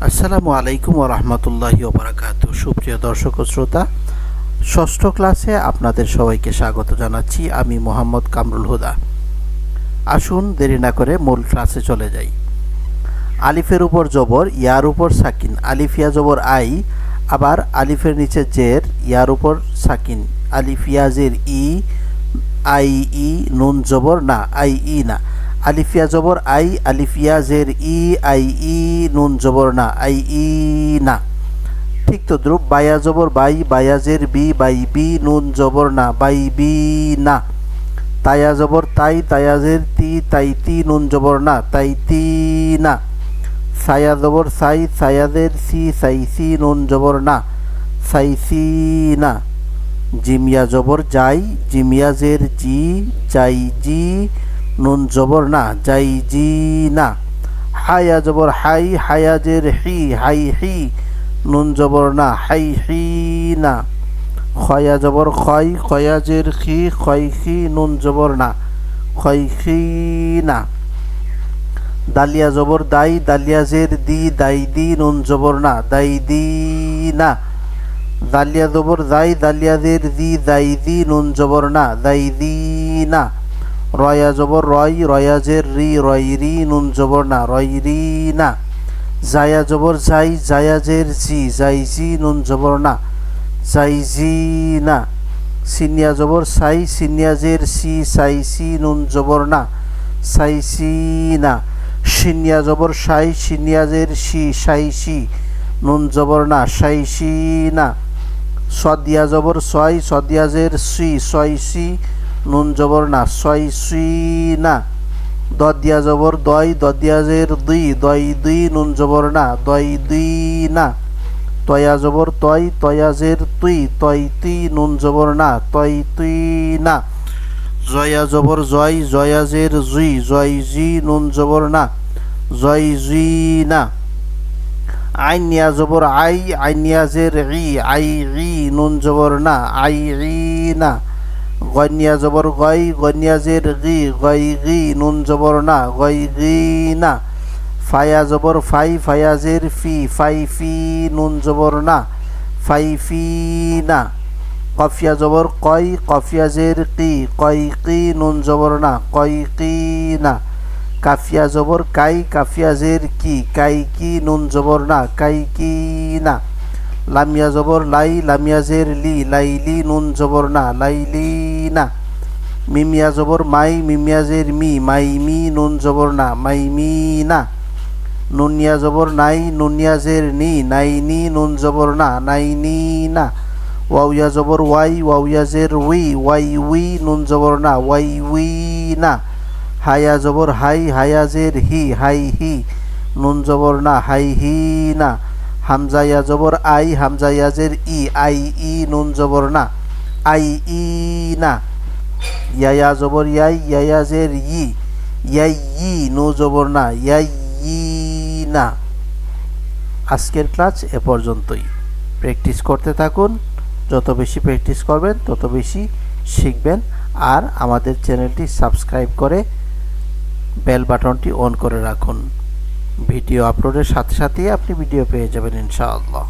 আসসালামু আলাইকুম ও রহমতুল্লাহি ওবরাকাত সুপ্রিয় দর্শক ও শ্রোতা, ষষ্ঠ ক্লাসে আপনাদের সবাইকে স্বাগত জানাচ্ছি। আমি মোহাম্মদ কামরুল হুদা। আসুন দেরি না করে মূল ক্লাসে চলে যাই। আলিফের উপর জবর, ইয়ার উপর সাকিন। আলিফিয়া জবর, আই। আবার আলিফের নিচে জের, ইয়ার উপর সাকিন। আলিফিয়া জের, ই। আই, ই, নুন, জবর, না। আই, ই, না। আলিফিয়া জবর, আই, আলিফিয়া, জের, ই, আই, ই, নুন জবর না, আই, ই, না। ঠিক তো দ্রুপ বায়া জবর, বাই বায়াজের বি, বাই, বি, নুন জবর না, বাই, বি, না। তায়া জবর, তাই তায়াজের তি, তাই, তি, নুন জবর না, তাই, তি, না। সায়া জবর, সাই সায়াদের সি, সাই, সি, নুন জবর না, সাই, সি, না। জিমিয়া জবর, যাই জিমিয়াজের জি, যাই, জি নুন জবর না, যাই জি না। হায়া জবর হাই হায়াজের হি, হাই হি। নুন জবর না, হাই হি না। খয়া জবর খয় খয়াজের খি, খয় খি, নুন জবর না, খয় খি না। দালিয়া জবর দাই দালিয়াজের দি, দাই দি, নুন জবর না, দাই দি না। দালিয়া জবর দাই দালিয়াজের দি, দাই দি, নুন জবর না, দাই দি না। রয়া জবর রয় রয়াজের রি, রয় রি, নুন জবর না, রয় রি না। জায়া জবর যাই জায়াজের জি, যাই জি, নুন জবর না, যাই জি না। সিনিয়া জবর সাই সিনিয়াজের সি, সাই সি, নুন জবর না, সাই সি না। সিনিয়া জবর সাই সিনিয়াজের সি, সাই সি, নুন জবর না, সাই সি না। সদিয়া জবর ছয় সদিয়াজের সি, ছয় সি নুন জবর না, ছয় সি না। দদিয়া জবর, দয় দদিয়াজের দুই, দয় দুই নুন জবর না, দয় দুই না। তয়া জবর, তয় তয়াজের তুই, তয় তুই নুন জবর না, তয় তুই না। জয়া জবর, জয় জয়াজের জুই, জয় জি নুন জবর না, জয় জুই না। আইনিয়া জবর, আই আইনিয়াজের ই, আই ই নুন জবর না, আই ই না। গনিয়া জবর গই গনিয়াজের গি গই গি নুন জবর না গই গি না। ফায়া জবর ফাই ফায়াজের ফি, ফাই ফি, নুন জবর না, ফাই ফি না। কফিয়া জবর কই কফিয়াজের কি কই কি নুন জবর না, কই কি না। কাফিয়া জবর কাই কাফিয়াজের কি, কাই কি, নুন জবর না, কাই কি না। লামিয়া জবর লাই লামিয়াজের লি লাইলি নুন জবর না লাইলি না। মিমিয়া জবর মাই মিমিয়াজের মি, মাই মি নুন জবর না, মাই মি না। নুনিয়া জবর নাই নুনিয়াজের নি, নাই নি নুন জবর না, নাই নি ওয়াউয়া জবর ওয়াই ওয়াউয়াজের উই ওয়াই উই নুন জবর না ওয়াই উই না। হায়া জবর হাই হায়াজের হি, হাই হি নুন জবর না, হাই হি না। হামজাইয়া জবর, আই হামজাইয়াজের ই, আই, ই, নুন জবর না, আই, ই, না। ইয়ায়া জবর, ইয়াই ইয়ায়াজের ই, ইয়াই, ই, নু জবর না, ইয়াই, ই, না। আজকের ক্লাস এ পর্যন্তই। প্র্যাকটিস করতে থাকুন, যত বেশি প্র্যাকটিস করবেন, তত বেশি শিখবেন, আর আমাদের চ্যানেলটি সাবস্ক্রাইব করে বেল বাটনটি অন করে রাখুন। ভিডিও আপলোডের সাথে সাথেই আপনি ভিডিও পেয়ে যাবেন ইনশাআল্লাহ।